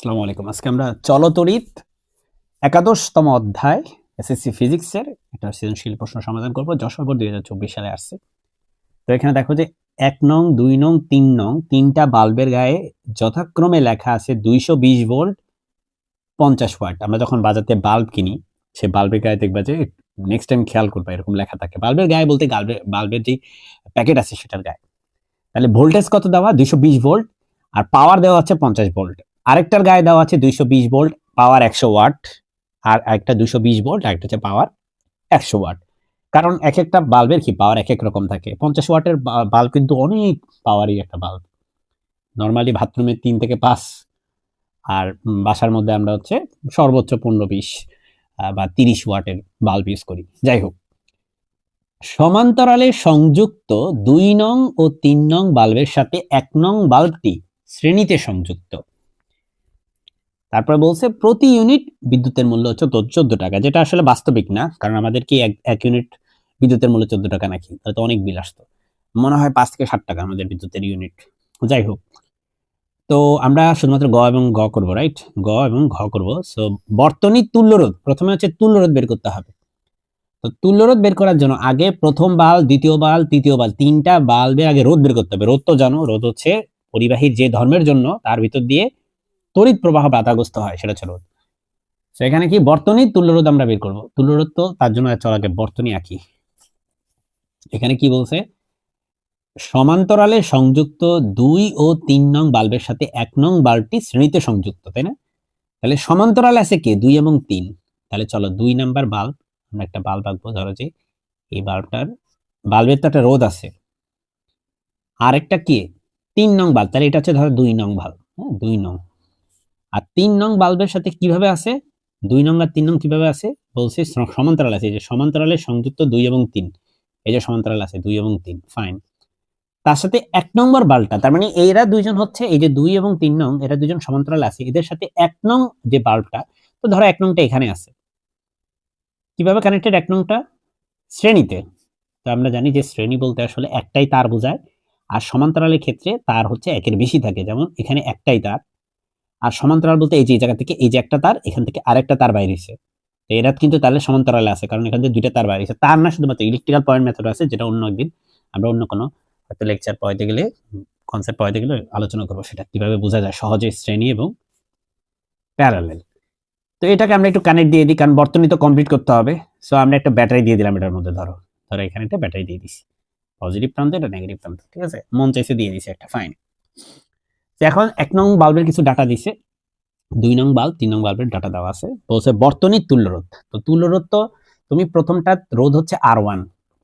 আসসালামু আলাইকুম। আজকে আমরা চলতরিত একাদশতম অধ্যায় এসএসসি ফিজিক্সের একটা সৃজনশীল প্রশ্ন সমাধান করব যশোর বোর্ড দুই হাজার চব্বিশ সালে আসছে। তো এখানে দেখো যে এক নং, দুই নং, তিন নং, তিনটা বাল্বের গায়ে যথাক্রমে লেখা আছে দুইশো বিশ ভোল্ট, পঞ্চাশ ওয়াট। আমরা যখন বাজাতে বাল্ব কিনি, সে বাল্বের গায়ে দেখবা যে নেক্সট টাইম খেয়াল করবা, এরকম লেখা থাকে। বাল্বের গায়ে বলতে বাল্বের বাল্বের যে প্যাকেট আছে সেটার গায়ে। তাহলে ভোল্টেজ কত দেওয়া? দুইশো বিশ ভোল্ট, আর পাওয়ার দেওয়া হচ্ছে পঞ্চাশ ভোল্ট। আরেকটার গায়ে দেওয়া আছে দুইশো বিশ ভোল্ট পাওয়ার একশো ওয়াট, আর একটা দুশো বিশ ভোল্ট আর একটা হচ্ছে পাওয়ার একশো ওয়াট। কারণ এক একটা বাল্বের কি পাওয়ার এক এক রকম থাকে। পঞ্চাশ ওয়াটের বাল্ব কিন্তু অনেক পাওয়ারই একটা বাল্ব। নর্মালি বাথরুমে তিন থেকে পাঁচ, আর বাসার মধ্যে আমরা হচ্ছে সর্বোচ্চ পনেরো বিশ বা তিরিশ ওয়াটের বাল্ব ইউজ করি। যাই হোক, সমান্তরালে সংযুক্ত দুই নং ও তিন নং বাল্বের সাথে এক নং বাল্বটি শ্রেণীতে সংযুক্ত। তারপরে বলছে, প্রতি ইউনিট বিদ্যুতের মূল্য হচ্ছে চোদ্দ টাকা যেটা আসলে বাস্তবিক না, কারণ আমাদের কি এক- ইউনিট বিদ্যুতের মূল্য চোদ্দ টাকা নাকি? তাহলে তো অনেক বিল আসতো। মনে হয় পাঁচ থেকে ষাট টাকা আমাদের বিদ্যুতের ইউনিট যাই হোক। তো আমরা শুধুমাত্র গ এবং গ করব রাইট গ এবং ঘ করব। সো বর্তনী তুল্যরোধ প্রথমে হচ্ছে তুল্যরোধ বের করতে হবে। তো তুল্যরোধ বের করার জন্য আগে প্রথম বাল, দ্বিতীয় বাল, তৃতীয় বাল, তিনটা বাল্বের আগে রোধ বের করতে হবে। রোধ তো জানো, রোধ হচ্ছে পরিবাহীর যে ধর্মের জন্য, তার ভিতর দিয়ে তড়িৎ প্রবাহ বাধাগ্রস্ত হয়, সেটা হচ্ছে রোধ। তো এখানে কি? বর্তনী, তুল্যরোধ আমরা বের করব। তুল্যরোধ তো তার জন্য চল আগে বর্তনী আঁকি। এখানে কি বলছে? সমান্তরালে সংযুক্ত দুই ও তিন নং বাল্বের সাথে এক নং বাল্বটি শ্রেণীতে সংযুক্ত, তাই না? তাহলে সমান্তরালে আছে কে? দুই এবং তিন। তাহলে চলো দুই নাম্বার বাল্ব, আমরা একটা বাল্ব আঁকবো, ধরো যে এই বাল্বটার, বাল্বের তো একটা রোধ আছে। আরেকটা কে? তিন নং বাল্ব। তাহলে এটা হচ্ছে ধরো দুই নং বাল্ব হ্যাঁ? দুই নং। আর তিন নং বাল্বের সাথে কীভাবে আছে? দুই নং আর তিন নং কীভাবে আছে? বলছে সমান্তরাল আছে। এই যে সমান্তরালে সংযুক্ত দুই এবং তিন। এই যে সমান্তরাল আছে, দুই এবং তিন। ফাইন তার সাথে এক নম্বর বাল্বটা, তার মানে এরা দুইজন হচ্ছে, এই যে দুই এবং তিন নং, এরা দুজন সমান্তরাল আছে। এদের সাথে এক নং যে বাল্বটা, তো ধরো এক নংটা এখানে আছে। কীভাবে কানেক্টেড এক নংটা? শ্রেণীতে। তো আমরা জানি যে শ্রেণি বলতে আসলে একটাই তার বোঝায়। আর সমান্তরালের ক্ষেত্রে তার হচ্ছে একের বেশি থাকে। যেমন এখানে একটাই তার। আর সমান্তরাল বলতে এই যে জায়গা থেকে এই যে একটা তার, এখান থেকে আরেকটা তার বাইরে হয়েছে। তো এরা কিন্তু তাহলে সমান্তরালে আছে, কারণ এখান থেকে দুইটা তার বাইরে হয়েছে। তার না শুধুমাত্র ইলেকট্রিক্যাল পয়েন্ট মেথড আছে, যেটা অন্য একদিন আমরা অন্য কোনো হয়তো লেকচার পড়াইতে গেলে কনসেপ্ট পড়াইতে গেলে আলোচনা করব সেটা। কীভাবে বোঝা যায় সহজে শ্রেণি এবং প্যারালেল তো এটাকে আমরা একটু কানেক্ট দিয়ে দিই, কারণ বর্তনী তো কমপ্লিট করতে হবে। সো আমরা একটা ব্যাটারি দিয়ে দিলাম এটার মধ্যে, ধরো। ধরো এখানে একটা ব্যাটারি দিয়ে দিছি। পজিটিভ প্রান্ত, এটা নেগেটিভ প্রান্ত, ঠিক আছে? মন চাইছে দিয়ে দিছি একটা ফাইন এখন এক নং বাল্বের কিছু ডাটা দিছে। দুই নং বাল্ব, তিন নং বাল্বের ডাটা দেওয়া আছে। বলছে বর্তনীর তুল্যরোধ তো তুল্যরোধ তো তুমি প্রথমটা রোধ হচ্ছে আর ওয়ান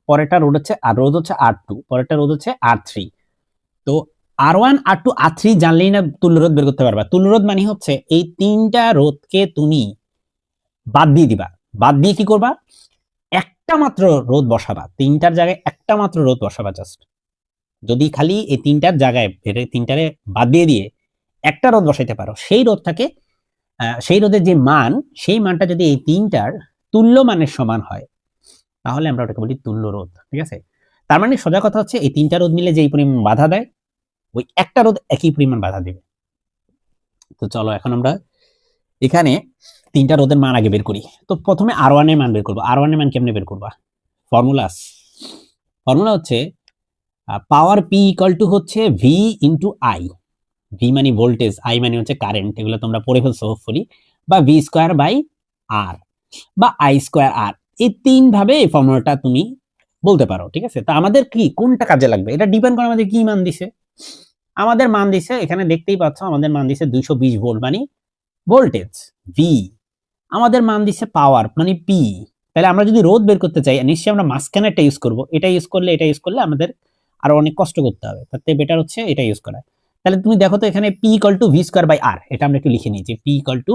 পরেরটা রোধ হচ্ছে, আর রোধ হচ্ছে আর টু পরেরটা রোধ হচ্ছে আর থ্রি তো R one R two R three জানলেই না তুল্যরোধ বের করতে পারবা। তুল্যরোধ মানে হচ্ছে এই তিনটা রোধকে তুমি বাদ দিয়ে দিবা। বাদ দিয়ে কি করবা? একটা মাত্র রোধ বসাবা। তিনটার জায়গায় একটা মাত্র রোধ বসাবা জাস্ট যদি খালি এই তিনটার জায়গায় তিনটারে বাদ দিয়ে দিয়ে একটা রোধ বসাইতে পারো সেই রোধটাকে আহ, সেই রোধের যে মান সেই মানটা যদি এই তিনটার তুল্য মানের সমান হয় তাহলে আমরা ওটাকে বলি তুল্য রোধ ঠিক আছে? তার মানে সোজা কথা হচ্ছে এই তিনটা রোধ মিলে যেই পরিমাণ বাধা দেয় ওই একটা রোধ একই পরিমাণ বাধা দেবে। তো চলো এখন আমরা এখানে তিনটা রোধের মান আগে বের করি। তো প্রথমে আর ওয়ানের মান বের করব। আর ওয়ানের মান কেমনে বের করবা? ফর্মুলাস। ফর্মুলা হচ্ছে পাওয়ার পি ইকাল টু হচ্ছে ভি ইন্টু আই ভি মানে ভোল্টেজ আই মানে হচ্ছে কারেন্ট এগুলো তোমরা পড়ে ফেলছো হোপফুলি বা ভি স্কোয়ার বাই আর বা আই স্কোয়ার আর এই তিন ভাবে এই ফর্মুলাটা তুমি বলতে পারো, ঠিক আছে? তা আমাদের কি, কোনটা কাজে লাগবে? এটা ডিপেন্ড করে আমাদের কি মান দিছে? আমাদের মান দিছে, এখানে দেখতেই পাচ্ছ, আমাদের মান দিছে দুইশো বিশ ভোল্ট মানে ভোল্টেজ ভি আমাদের মান দিছে পাওয়ার মানে পি তাহলে আমরা যদি রোধ বের করতে চাই, নিশ্চয়ই আমরা মাঝখানে একটা ইউজ করব। এটা ইউজ করলে, এটা ইউজ করলে আমাদের আরও অনেক কষ্ট করতে হবে। তার থেকে বেটার হচ্ছে এটা ইউজ করা। তাহলে তুমি দেখো তো এখানে P equal to V square by R এটা আমরা একটু লিখে নিয়েছি P equal to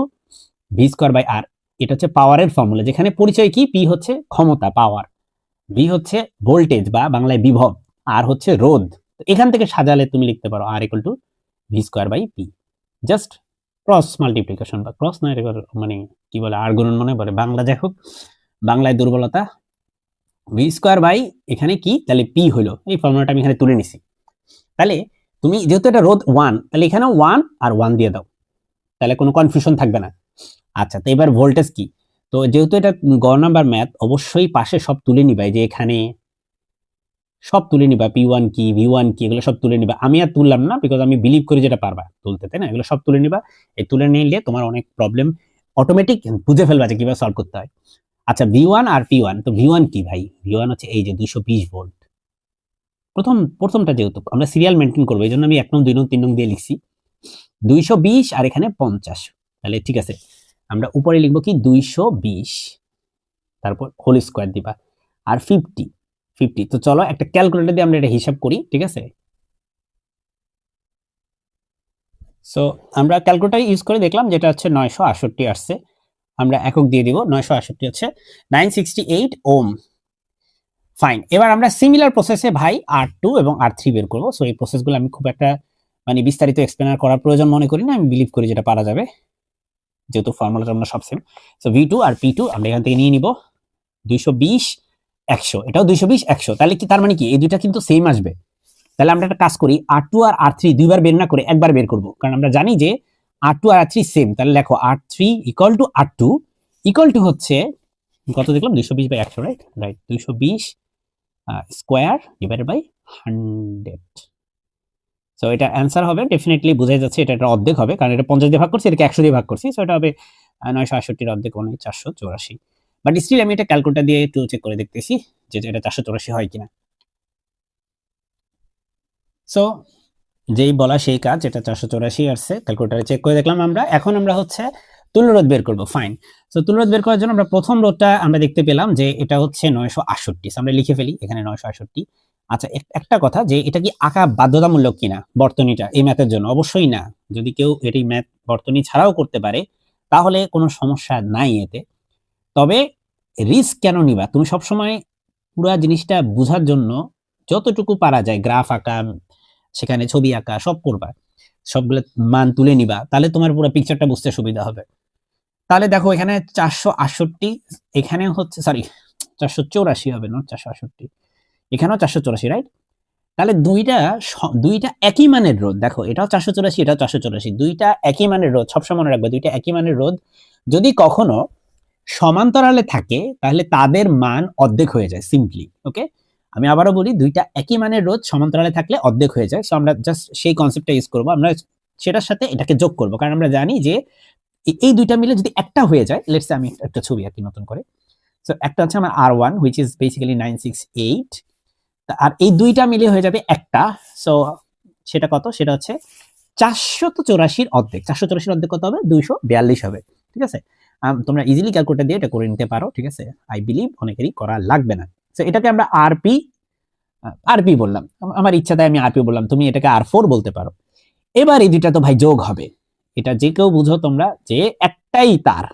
V square by R এটা হচ্ছে পাওয়ারের ফর্মুলা যেখানে পরিচয় কি? পি হচ্ছে ক্ষমতা পাওয়ার ভি হচ্ছে ভোল্টেজ বা বাংলায় বিভব আর হচ্ছে রোধ। এখান থেকে সাজালে তুমি লিখতে পারো R equal to V square by P just cross multiplication বা ক্রস না মানে কি বলে? আর গুণন মনে বাংলা যাই হোক, বাংলায় দুর্বলতা ভি স্কোয়ার বাই এখানে কি? তাহলে পি হলো। এই ফর্মুলাটা আমি এখানে তুলে নিছি। তাহলে তুমি যেহেতু এটা রোধ ওয়ান তাহলে এখানে ওয়ান আর ওয়ান দিয়ে দাও। তাহলে কোনো কনফিউশন থাকবে না। আচ্ছা তো এবার ভোল্টেজ কি? তো যেহেতু এটা গ নাম্বার ম্যাথ অবশ্যই পাশে সব তুলে নিবা। যে এখানে সব তুলে নিবা। পি ওয়ান কি ভি ওয়ান কি, এগুলো সব তুলে নিবা। আমি আর তুললাম না বিকজ আমি বিলিভ করি যেটা পারবা তুলতে, তাই না? এগুলো সব তুলে নিবা। এই তুলে নিলে তোমার অনেক প্রবলেম অটোমেটিক বুঝে ফেলবা যে কীভাবে সলভ করতে হয়। আচ্ছা ভি ওয়ান আর পি ওয়ান তো ভি ওয়ান কি ভাই? ভি ওয়ান হচ্ছে এই যে দুইশো বিশ ভোল্ট প্রথম, প্রথমটা যেহেতু, আমরা সিরিয়াল মেনটেন করব এই জন্য আমি এক নং, দুই নং, তিন নং দিয়ে লিখছি। দুইশো বিশ আর এখানে পঞ্চাশ। তাহলে ঠিক আছে, আমরা উপরে লিখব কি? দুইশো বিশ, তারপর হোল স্কোয়ার দিবা। আর ফিফটি ফিফটি তো চলো একটা ক্যালকুলেটার দিয়ে আমরা এটা হিসাব করি, ঠিক আছে? সো আমরা ক্যালকুলেটার ইউজ করে দেখলাম, যেটা হচ্ছে নয়শো আটষট্টি আসছে। আমরা একক দিয়ে দিব নয়শো আষট্টি হচ্ছে nine sixty eight ohm fine এবার আমরা সিমিলার প্রসেসে ভাই আর টু এবং আর থ্রি বের করব। সো এই প্রসেসগুলো আমি খুব একটা মানে বিস্তারিত এক্সপ্লেনার করার প্রয়োজন মনে করি না। আমি বিলিভ করি যেটা পারা যাবে, যেহেতু ফর্মুলাটা আমরা সব সেম সো ভি টু আর পি টু আমরা এখান থেকে নিয়ে নিব দুইশো বিশ, একশো। এটাও দুইশো বিশ, একশো। তাহলে কি, তার মানে কি, এই দুইটা কিন্তু সেম আসবে। তাহলে আমরা একটা কাজ করি আর টু আর আর থ্রি দুইবার বের না করে একবার বের করব। কারণ আমরা জানি যে R two R three same তাহলে দেখো R three equal to R two equal to হচ্ছে কত দেখলাম? দুইশো বিশ বাই একশো রাইট রাইট দুইশো বিশ square divided by hundred so এটা অ্যান্সার হবে ডেফিনেটলি বোঝাই যাচ্ছে এটা একটা অর্ধেক হবে, কারণ এটা পঞ্চাশ দিয়ে ভাগ করছি, এটাকে একশো দিয়ে ভাগ করছি সো এটা হবে নয়শো আটষট্টির অর্ধেক মানে চারশো চৌরাশি। বাট স্টিল আমি এটা ক্যালকুলেটার দিয়ে একটু চেক করে দেখতেছি যে এটা চারশো চৌরাশি হয় কিনা। সো যেই বলা সেই কাজ এটা চারশো চৌরাশি আসছে ক্যালকুলেটারে চেক করে দেখলাম আমরা। এখন আমরা হচ্ছে তুল্যরোধ বের করব ফাইন তো তুল্যরোধ বের করার জন্য আমরা প্রথম রোধটা আমরা দেখতে পেলাম যে এটা হচ্ছে নয়শো আটষট্টি। আমরা লিখে ফেলি এখানে নয়শো আটষট্টি। আচ্ছা এক- একটা কথা যে এটা কি আঁকা বাধ্যতামূলক কিনা বর্তনীটা এই ম্যাথের জন্য? অবশ্যই না। যদি কেউ এটি ম্যাথ বর্তনী ছাড়াও করতে পারে, তাহলে কোনো সমস্যা নাই এতে। তবে রিস্ক কেন নিবা? তুমি সবসময় পুরা জিনিসটা বোঝার জন্য যতটুকু পারা যায় গ্রাফ আঁকা সেখানে ছবি আঁকা, সব করবা। সবগুলো মান তুলে নিবা, তাহলে তোমার পুরো পিকচারটা বুঝতে সুবিধা হবে। তাহলে দেখো, এখানে চারশো আটষট্টি, এখানে হচ্ছে সরি চারশো চৌরাশি হবে না চারশো আটষট্টি। এখানেও চারশো চৌরাশি রাইট তাহলে দুইটা দুইটা একই মানের রোদ দেখো, এটাও চারশো চৌরাশি, এটাও চারশো চৌরাশি। দুইটা একই মানের রোধ, সবসময় মনে রাখবে, দুইটা একই মানের রোদ যদি কখনো সমান্তরালে থাকে, তাহলে তাদের মান অর্ধেক হয়ে যায় সিম্পলি ওকে আমি আবারও বলি, দুইটা একই মানের রোধ সমান্তরালে থাকলে অর্ধেক হয়ে যায়। সো আমরা জাস্ট সেই কনসেপ্টটা ইউজ করব। আমরা সেটার সাথে এটাকে যোগ করব। কারণ আমরা জানি যে এই দুইটা মিলে যদি একটা হয়ে যায় লেটস আমি একটা ছবি আঁকি নতুন করে। সো একটা হচ্ছে আমার R one which is basically nine six eight আর এই দুইটা মিলে হয়ে যাবে একটা। সো সেটা কত? সেটা হচ্ছে চারশো তো চৌরাশির অর্ধেক। চারশো চৌরাশির অর্ধেক কত হবে? দুইশো বিয়াল্লিশ হবে। ঠিক আছে? তোমরা ইজিলি ক্যালকুলেটার দিয়ে এটা করে নিতে পারো। ঠিক আছে? আই বিলিভ অনেকেরই করা লাগবে না। তো এটাকে আমরা আরপি আরপি বললাম। আমার ইচ্ছা তাই আমি আরপি বললাম। তুমি এটাকে আর ফোর বলতে পারো। এবার এই দুইটা তো ভাই যোগ হবে। এটা যে কেউ বুঝো তোমরা যে একটাই তার,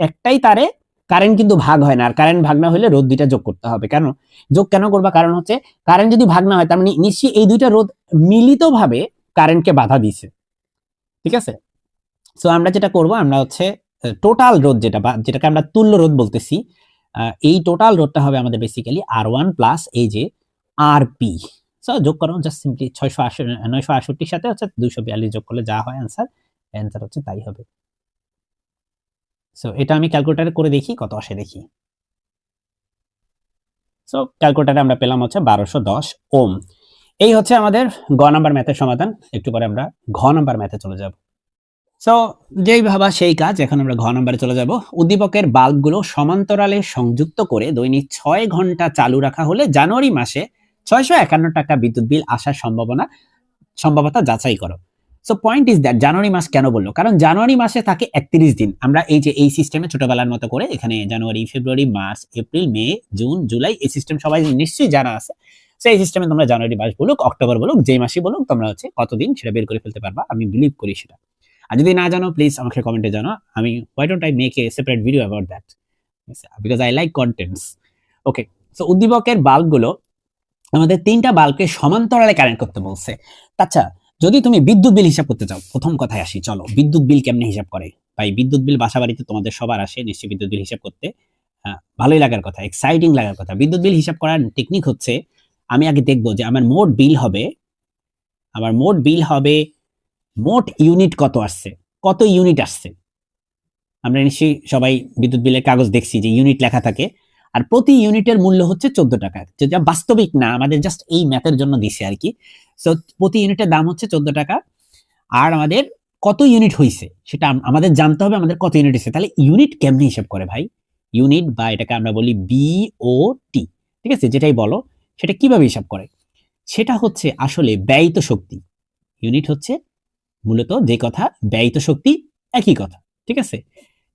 একটাই তারে কারেন্ট কিন্তু ভাগ হয় না। আর কারেন্ট ভাগ না হলে রোদ দুইটা যোগ করতে হবে। কেন? যোগ কেন করবা? কারণ হচ্ছে কারেন্ট যদি ভাগ না হয়, তার মানে নিশ্চয়ই এই দুইটা রোধ মিলিতভাবে কারেন্টকে বাধা দিছে ঠিক আছে? সো আমরা যেটা করব, আমরা হচ্ছে টোটাল রোধ যেটা বা, যেটাকে আমরা তুল্য রোধ বলতেছি এই টোটাল রোডটা হবে আমাদের বেসিক্যালি আর ওয়ান প্লাস এই যে আর পি যোগ করো জাস্ট সিম্পলি ছয়শো আশি, নয়শো সাথে হচ্ছে দুইশো বিয়াল্লিশ যোগ করলে যা হয় অ্যান্সার অ্যান্সার হচ্ছে তাই হবে। সো এটা আমি ক্যালকুলেটারে করে দেখি, কত আসে দেখি। সো ক্যালকুলেটারে আমরা পেলাম হচ্ছে বারোশো দশ ওম। এই হচ্ছে আমাদের গ নাম্বার ম্যাথের সমাধান। একটু পরে আমরা ঘ নাম্বার ম্যাথে চলে যাব। সো যেই ভাবা সেই কাজ, এখন আমরা ঘ নাম্বারে চলে যাব। উদ্দীপকের বাল্বগুলো সমান্তরালে সংযুক্ত করে দৈনিক ছয় ঘণ্টা চালু রাখা হলে জানুয়ারি মাসে ছয়শো একান্ন টাকা বিদ্যুৎ বিল আসার সম্ভাবনা, সম্ভাবতা যাচাই করো। সো পয়েন্ট ইজ দ্যাট জানুয়ারি মাস কেন বলল? কারণ জানুয়ারি মাসে থাকে একত্রিশ দিন। আমরা এই যে এই সিস্টেমে ছোটবেলার মতো করে এখানে জানুয়ারি, ফেব্রুয়ারি, মার্চ, এপ্রিল, মে, জুন, জুলাই এই সিস্টেম সবাই নিশ্চয়ই জানা আছে। সো এই সিস্টেমে তোমরা জানুয়ারি মাস বলুক, অক্টোবর বলুক, যেই মাসে বলুক, তোমরা হচ্ছে কতদিন সেটা বের করে ফেলতে পারবা। আমি বিলিভ করি সেটা। আর যদি না জানো প্লিজ আমাকে কমেন্টে জানো আমি why don't I make a separate video about that because I like contents okay so উদ্দীপকের বাল্বগুলো আমাদের তিনটা বাল্বকে সমান্তরালে কারেন্ট করতে বলছে। আচ্ছা যদি তুমি বিদ্যুৎ বিল হিসাব করতে চাও, প্রথম কথায় আসি, চলো। বিদ্যুৎ বিল কেমনে হিসাব করে? ভাই, বিদ্যুৎ বিল বাসা বাড়িতে তোমাদের সবার আসে, নিশ্চয়ই বিদ্যুৎ বিল হিসাব করতে। ভালোই লাগার কথা এক্সাইটিং লাগার কথা। বিদ্যুৎ বিল হিসাব করার টেকনিক হচ্ছে, আমি আগে দেখব যে আমার মোট বিল হবে, আমার মোট বিল হবে মোট ইউনিট কত আসছে? কত ইউনিট আসছে? আমরা নিশ্চয়ই সবাই বিদ্যুৎ বিলের কাগজ দেখছি যে ইউনিট লেখা থাকে। আর প্রতি ইউনিটের মূল্য হচ্ছে চোদ্দ টাকা। যেটা বাস্তবিক না, আমাদের জাস্ট এই ম্যাথের জন্য দিছে আর কি। সো প্রতি ইউনিটের দাম হচ্ছে চোদ্দ টাকা। আর আমাদের কত ইউনিট হয়েছে সেটা আমাদের জানতে হবে আমাদের কত ইউনিট হয়েছে তাহলে ইউনিট কেমনি হিসাব করে ভাই? ইউনিট বা এটাকে আমরা বলি বিওটি ঠিক আছে? যেটাই বলো, সেটা কীভাবে হিসাব করে? সেটা হচ্ছে আসলে ব্যয়িত শক্তি। ইউনিট হচ্ছে মূলত যে কথা ব্যয়িত শক্তি, একই কথা, ঠিক আছে?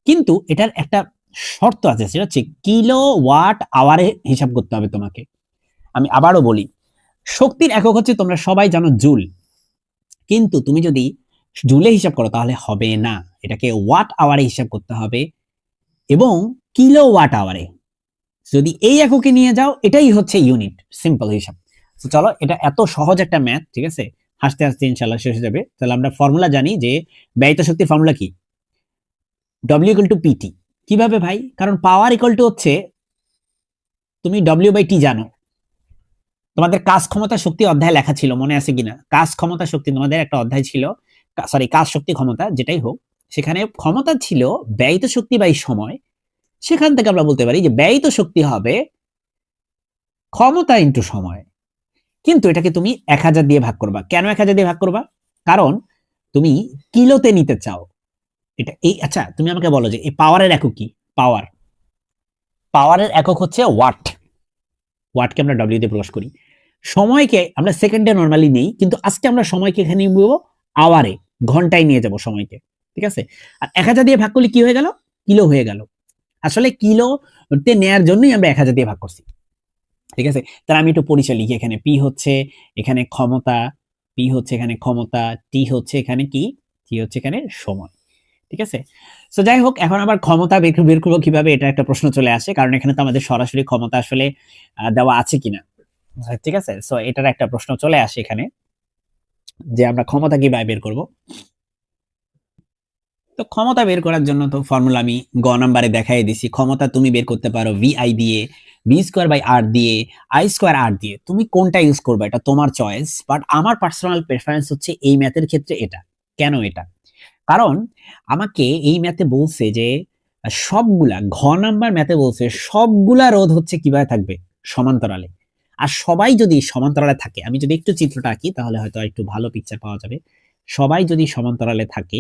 কিন্তু এটার একটা শর্ত আছে, সেটা হচ্ছে কিলো ওয়াট আওয়ারে হিসাব করতে হবে তোমাকে। আমি আবারও বলি, শক্তির একক হচ্ছে তোমরা সবাই জানো জুল। কিন্তু তুমি যদি জুলে হিসাব করো, তাহলে হবে না। এটাকে ওয়াট আওয়ারে হিসাব করতে হবে এবং কিলো ওয়াট আওয়ারে যদি এই এককে নিয়ে যাও, এটাই হচ্ছে ইউনিট সিম্পল হিসাব। চলো, এটা এত সহজ একটা ম্যাথ ঠিক আছে? হাসতে হাসতে ইনশাল্লাহ শেষ হয়ে যাবে। তাহলে আমরা ফর্মুলা জানি যে ব্যয়িত শক্তির ফর্মুলা কি? ডব্লিউ ইকুয়াল টু পিটি কীভাবে ভাই? কারণ পাওয়ার ইকুয়াল টু হচ্ছে, তুমি ডব্লিউ বাই টি জানো। তোমাদের কাজ ক্ষমতা শক্তি অধ্যায় লেখা ছিল, মনে আছে কিনা? কাজ ক্ষমতা শক্তি তোমাদের একটা অধ্যায় ছিল সরি কাজ শক্তি ক্ষমতা, যেটাই হোক। সেখানে ক্ষমতা ছিল ব্যয়িত শক্তি বাই সময়। সেখান থেকে আমরা বলতে পারি যে ব্যয়িত শক্তি হবে ক্ষমতা ইন্টু সময়। কিন্তু এটাকে তুমি এক হাজার দিয়ে ভাগ করবা। কেন এক হাজার দিয়ে ভাগ করবা? কারণ তুমি কিলোতে নিতে চাও। এটা এই আচ্ছা তুমি আমাকে বলো যে এই পাওয়ারের একক কি? পাওয়ার পাওয়ারের একক হচ্ছে ওয়াট ওয়াটকে আমরা ডব্লিউ দিয়ে প্রকাশ করি। সময়কে আমরা সেকেন্ডে নর্মালি নেই, কিন্তু আজকে আমরা সময়কে এখানে নেব আওয়ারে ঘন্টায় নিয়ে যাব সময়কে। ঠিক আছে? আর এক হাজার দিয়ে ভাগ করলে কি হয়ে গেল? কিলো হয়ে গেল। আসলে কিলোতে নেয়ার জন্যই আমরা এক হাজার দিয়ে ভাগ করছি। ঠিক আছে? তাহলে আমি একটু পরিচয় লিখি এখানে। পি হচ্ছে এখানে ক্ষমতা পি হচ্ছে এখানে ক্ষমতা টি হচ্ছে এখানে কি? টি হচ্ছে এখানে সময়। ঠিক আছে? তো যাই হোক, এখন আবার ক্ষমতা বের করব কীভাবে এটা একটা প্রশ্ন চলে আসে, কারণ এখানে তো আমাদের সরাসরি ক্ষমতা আসলে দেওয়া আছে কিনা। ঠিক আছে? সো এটার একটা প্রশ্ন চলে আসে এখানে, যে আমরা ক্ষমতা কীভাবে বের করব? তো ক্ষমতা বের করার জন্য তো ফর্মুলা আমি গ নাম্বারে দেখাই দিছি। ক্ষমতা তুমি বের করতে পারো ভি আই দিয়ে বি স্কোয়ার বাই আর দিয়ে আই স্কোয়ার আর দিয়ে, তুমি কোনটা ইউজ করবে? এটা তোমার চয়েস বাট আমার পার্সোনাল প্রেফারেন্স হচ্ছে এই ম্যাথের ক্ষেত্রে এটা। কেন এটা? কারণ আমাকে এই ম্যাথে বলছে যে, সবগুলা, ঘ নাম্বার ম্যাথে বলছে, সবগুলা রোধ হচ্ছে কীভাবে থাকবে? সমান্তরালে। আর সবাই যদি সমান্তরালে থাকে, আমি যদি একটু চিত্রটা আঁকি, তাহলে হয়তো একটু ভালো পিকচার পাওয়া যাবে। সবাই যদি সমান্তরালে থাকে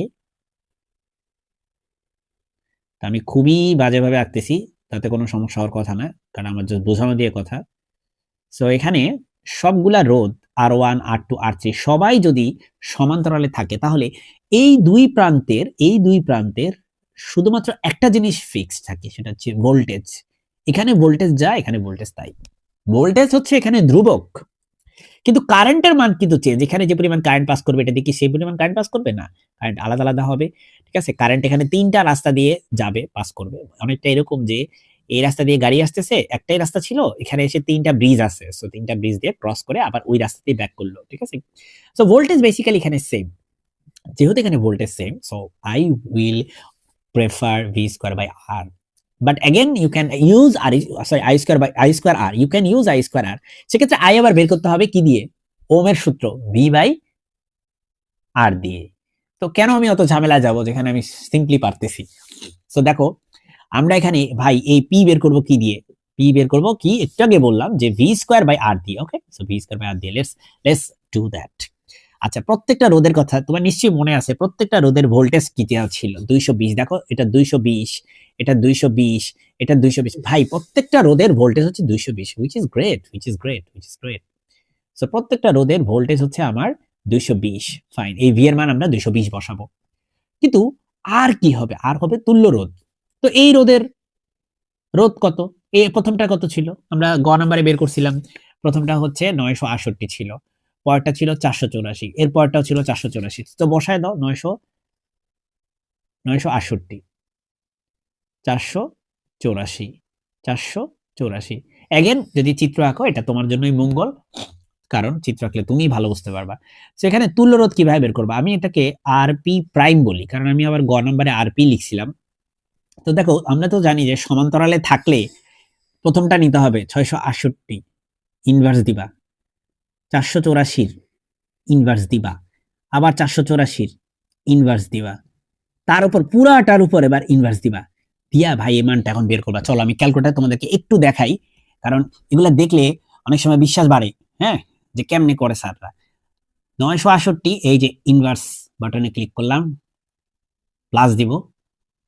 আমি খুবই বাজেভাবে আঁকতেছি। তাতে কোনো সমস্যা হওয়ার কথা না, কারণ আমার just বোঝানো দিয়ে কথা। সো এখানে সবগুলা রোধ R one R two R three সবাই যদি সমান্তরালে থাকে, তাহলে এই দুই প্রান্তের, এই দুই প্রান্তের শুধুমাত্র একটা জিনিস ফিক্স থাকে, সেটা হচ্ছে ভোল্টেজ এখানে ভোল্টেজ যা, এখানে ভোল্টেজ তাই। ভোল্টেজ হচ্ছে এখানে ধ্রুবক। কিন্তু কারেন্টের মান কিন্তু চেঞ্জ এখানে যে পরিমাণ কারেন্ট পাস করবে, এটা দেখি সেই পরিমাণ কারেন্ট পাস করবে? না। কারেন্ট আলাদা আলাদা হবে। ঠিক আছে? কারেন্ট এখানে তিনটা রাস্তা দিয়ে যাবে পাস করবে। অনেকটা এরকম যে, এই রাস্তা দিয়ে গাড়ি আসতেছে, একটাই রাস্তা ছিল, এখানে এসে তিনটা ব্রিজ আছে। সো তিনটা ব্রিজ দিয়ে ক্রস করে আবার ওই রাস্তা দিয়ে ব্যাক করল, ঠিক আছে? সো ভোল্টেজ বেসিক্যালি এখানে সেম যেহেতু এখানে voltage same so I will prefer V square by R but again you can use R sorry I square by I square R you can use I square R সেক্ষেত্রে I আবার বের করতে হবে কি দিয়ে? ওমের সূত্র ভি বাই আর দিয়ে। তো কেন আমি অত ঝামেলা যাব যেখানে আমি সিম্পলি পারতেছি? সো দেখো, আমরা এখানে, ভাই, এই পি বের করব কি দিয়ে? পি বের করব কি? একটু আগে বললাম যে ভি স্কোয়ার বাই আর দিয়ে okay so V square by R দিয়ে লেটস লেটস ডু দ্যাট আচ্ছা প্রত্যেকটা রোদের কথা তোমার নিশ্চয়ই মনে আছে, প্রত্যেকটা রোদের ভোল্টেজ কি ছিল? দুইশো বিশ, দেখো, এটা দুইশো বিশ, এটা দুইশো বিশ, এটা দুইশো বিশ। ভাই, প্রত্যেকটা রোদের ভোল্টেজ হচ্ছে দুইশো বিশ which is great which is great which is great so প্রত্যেকটা রোদের ভোল্টেজ হচ্ছে আমার দুইশো বিশ ফাইন এই ভি এর মান আমরা দুইশো বিশ বসাবো। কিন্তু আর কি হবে? আর হবে তুল্য রোধ। তো এই রোদের রোধ কত? এই প্রথমটা কত ছিল? আমরা গ নাম্বারে বের করছিলাম। প্রথমটা হচ্ছে নয়শো আটষট্টি ছিল। পরেরটা ছিল চারশো চৌরাশি। এর পরেরটাও ছিল চারশো চৌরাশি। তো বসায় দাও, নয়শো নয়শো আটষট্টি। চারশো চৌরাশি। চারশো চৌরাশি। অ্যাগেন যদি চিত্র আঁকো, এটা তোমার জন্যই মঙ্গল। কারণ চিত্র আঁকলে তুমি ভালো বুঝতে পারবা। সেখানে তুল্যরোধ কীভাবে বের করবা? আমি এটাকে আরপি প্রাইম বলি, কারণ আমি আবার গ নম্বরে আরপি লিখছিলাম। তো দেখো, আমরা তো জানি যে সমান্তরালে থাকলে প্রথমটা নিতে হবে ছয়শো আটষট্টি ইনভার্স দিবা। চারশো চৌরাশির ইনভার্স দিবা। আবার চারশো চৌরাশির ইনভার্স দিবা। তার উপর, পুরাটার উপর এবার ইনভার্স দিবা। দিয়া ভাই, এই মানটা এখন বের করবা। চলো, আমি ক্যালকুলেটার তোমাদেরকে একটু দেখাই, কারণ এগুলা দেখলে অনেক সময় বিশ্বাস বাড়ে হ্যাঁ? যে কেমনে করে স্যাররা? নয়শো আষট্টি এই যে ইনভার্স বাটনে ক্লিক করলাম প্লাস দিব।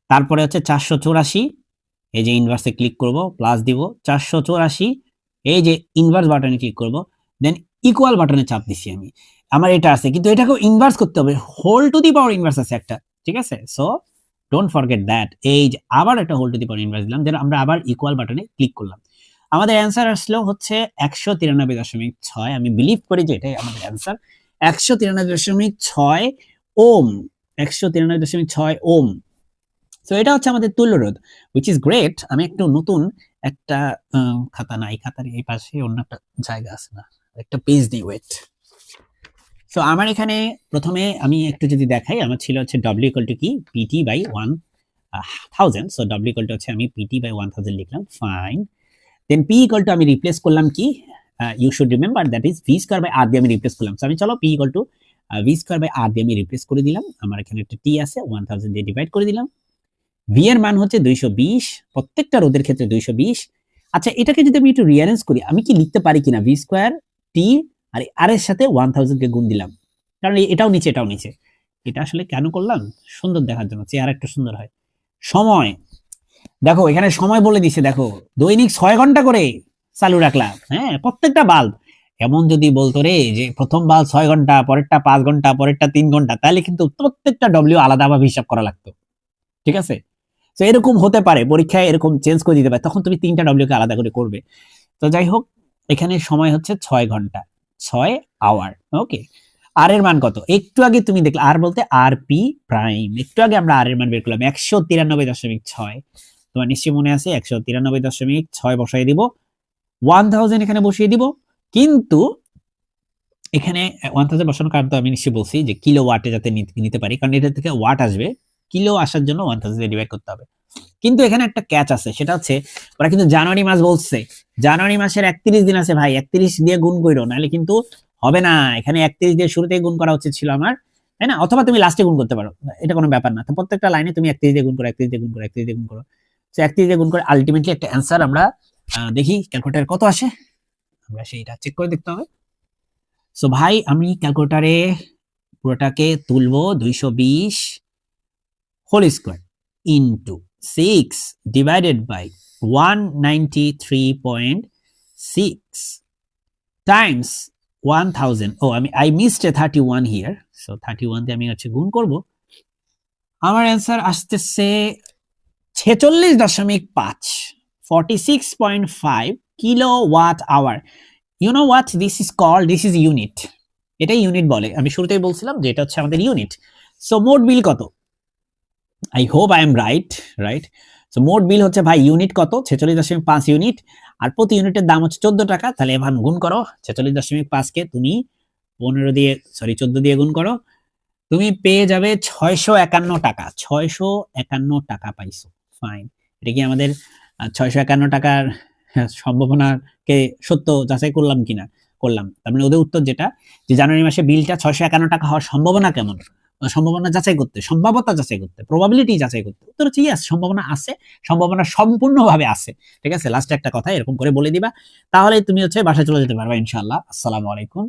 তারপরে হচ্ছে চারশো চৌরাশি, এই যে ইনভার্সে ক্লিক করব প্লাস দিব। চারশো চৌরাশি, এই যে ইনভার্স বাটনে ক্লিক করব দেন ইকুয়াল বাটনে চাপ দিছি আমি। আমার এটা আছে, কিন্তু এটাকেও ইনভার্স করতে হবে। Whole to the power inverse আছে একটা, ঠিক আছে? সো ডোন্ট ফরগেট দ্যাট এই যে আবার একটা whole to the power inverse দিলাম দেন আমরা আবার ইকুয়াল বাটনে ক্লিক করলাম। আমাদের অ্যান্সার আসলো হচ্ছে একশো তিরানব্বই দশমিক ছয়। আমি বিলিভ করি যে এটাই আমাদের অ্যান্সার একশো তিরানব্বই দশমিক ছয় ওম। একশো তিরানব্বই দশমিক ছয় ওম। তো এটা হচ্ছে আমাদের তুল্যরোধ উইচ ইজ গ্রেট আমি একটু নতুন একটা খাতা নাই। খাতার এই পাশে অন্য একটা জায়গা আছে না। একটা পেজ দিই ওয়েট সো আমার এখানে প্রথমে আমি একটু যদি দেখাই, আমার ছিল হচ্ছে ডব্লিউ ইকুয়াল টু কি? PT by one thousand so W equal to হচ্ছে আমি পিটি বাই ওয়ান থাউজেন্ড লিখলাম। Fine then P equal to আমি রিপ্লেস করলাম কি? You should remember that is V square by R দিয়ে আমি রিপ্লেস করলাম। আমি চলো P equal to V square by R দিয়ে আমি রিপ্লেস করে দিলাম। আমার এখানে একটা টি আছে ওয়ান থাউজেন্ড দিয়ে ডিভাইড করে দিলাম। ভি এর মান হচ্ছে দুইশো বিশ, প্রত্যেকটা রোদের ক্ষেত্রে দুইশো বিশ। আচ্ছা এটাকে যদি আমি একটু রিয়ারেঞ্জ করি, আমি কি লিখতে পারি কিনা? ভি স্কোয়ার টি আর আর এর সাথে ওয়ান কে গুণ দিলাম। কারণ এটাও নিচে এটাও নিচে। এটা আসলে কেন করলাম? সুন্দর দেখার জন্য চেয়ার একটু সুন্দর হয়। সময় দেখো, এখানে সময় বলে দিছে দেখো। দৈনিক ছয় ঘণ্টা করে চালু রাখলাম। হ্যাঁ প্রত্যেকটা বাল্ব। এমন যদি বলতো রে যে প্রথম বাল্ব ছয় ঘণ্টা, পরেরটা পাঁচ ঘণ্টা, পরেরটা তিন ঘণ্টা, তাহলে কিন্তু প্রত্যেকটা ডব্লিউ আলাদাভাবে হিসাব করা লাগতো। ঠিক আছে? তো এরকম হতে পারে, পরীক্ষায় এরকম চেঞ্জ করে দিতে পারে, তখন তুমি তিনটা ডব্লিউ কে আলাদা করে করবে। তো যাই হোক, এখানে সময় হচ্ছে ছয় ঘণ্টা, ছয় আওয়ার ওকে আর এর মান কত? একটু আগে তুমি দেখলে আর বলতে আর পি প্রাইম একটু আগে আমরা আর এর মান বের করলাম, একশো তিরানব্বই দশমিক ছয়। তোমার নিশ্চয়ই মনে আছে, একশো তিরানব্বই দশমিক ছয় বসাই দিব। ওয়ান থাউজেন্ড এখানে বসিয়ে দিব। কিন্তু এখানে ওয়ান থাউজেন্ড বসানোর কারণ তো আমি নিশ্চয়ই বলছি যে কিলো ওয়াটে যাতে নিতে- পারি, কারণ এটা থেকে ওয়াট আসবে কিলো আসার জন্য ওয়ান থাউজেন্ড ডিভাইড করতে হবে। কিন্তু এখানে একটা ক্যাচ আছে, সেটা হচ্ছে, ওরা কিন্তু জানুয়ারি মাস বলছে। জানুয়ারি মাসের একত্রিশ দিন আছে ভাই, একত্রিশ দিয়ে গুণ করো নাহলে কিন্তু হবে না। এখানে একত্রিশ দিয়ে শুরুতে গুণ করা উচিত ছিল আমার, তাই না? অথবা তুমি লাস্টে গুণ করতে পারো, এটা কোনো ব্যাপার না। তো প্রত্যেকটা লাইনে তুমি একত্রিশ দিয়ে গুণ করো, একত্রিশ দিয়ে গুণ করো, একত্রিশ দিয়ে গুণ করো। তো একত্রিশ দিয়ে গুণ করে আলটিমেটলি একটা অ্যান্সার আমরা দেখি ক্যালকুলেটার কত আসে। আমরা সেইটা চেক করে দেখতে হবে। সো ভাই, আমি ক্যালকুলেটারে পুরোটাকে তুলবো দুইশো বিশ whole square into six divided by one ninety three point six times one thousand ও আমি I missed a thirty one here so thirty one দিয়ে আমি হচ্ছে গুণ করব। আমার অ্যান্সার আসতেছে ছেচল্লিশ দশমিক পাঁচ forty six point five kilowatt hour you know what this is call this is unit এটাই ইউনিট বলে। আমি শুরুতেই বলছিলাম যে এটা হচ্ছে আমাদের ইউনিট সো মোট বিল কত? I hope I am right right so মোট বিল হচ্ছে ভাই ইউনিট কত? ছেচল্লিশ দশমিক পাঁচ ইউনিট আর প্রতি ইউনিটের দাম হচ্ছে চোদ্দ টাকা। তাহলে এবার গুণ করো। ছেচল্লিশ দশমিক পাঁচকে তুমি পনেরো দিয়ে সরি চোদ্দ দিয়ে গুণ করো। তুমি পেয়ে যাবে ছয়শো একান্ন টাকা। ছয়শো একান্ন টাকা পাইছো। ফাইন এটা কি আমাদের ছয়শো একান্ন টাকার হ্যাঁ, সম্ভাবনাকে সত্য যাচাই করলাম কিনা? করলাম। তার মানে ওদের উত্তর যেটা যে জানুয়ারি মাসে বিলটা ছয়শো একান্ন টাকা হওয়ার সম্ভাবনা কেমন? সম্ভাবনা যাচাই করতে সম্ভাবতা যাচাই করতে প্রবাবিলিটি যাচাই করতে। উত্তর হচ্ছে ইয়াস সম্ভাবনা আছে সম্ভাবনা সম্পূর্ণভাবে আছে। ঠিক আছে? লাস্টে একটা কথা এরকম করে বলে দিবা। তাহলে তুমি হচ্ছে বাসায় চলে যেতে পারবা ইনশাআল্লাহ। আসসালামু আলাইকুম।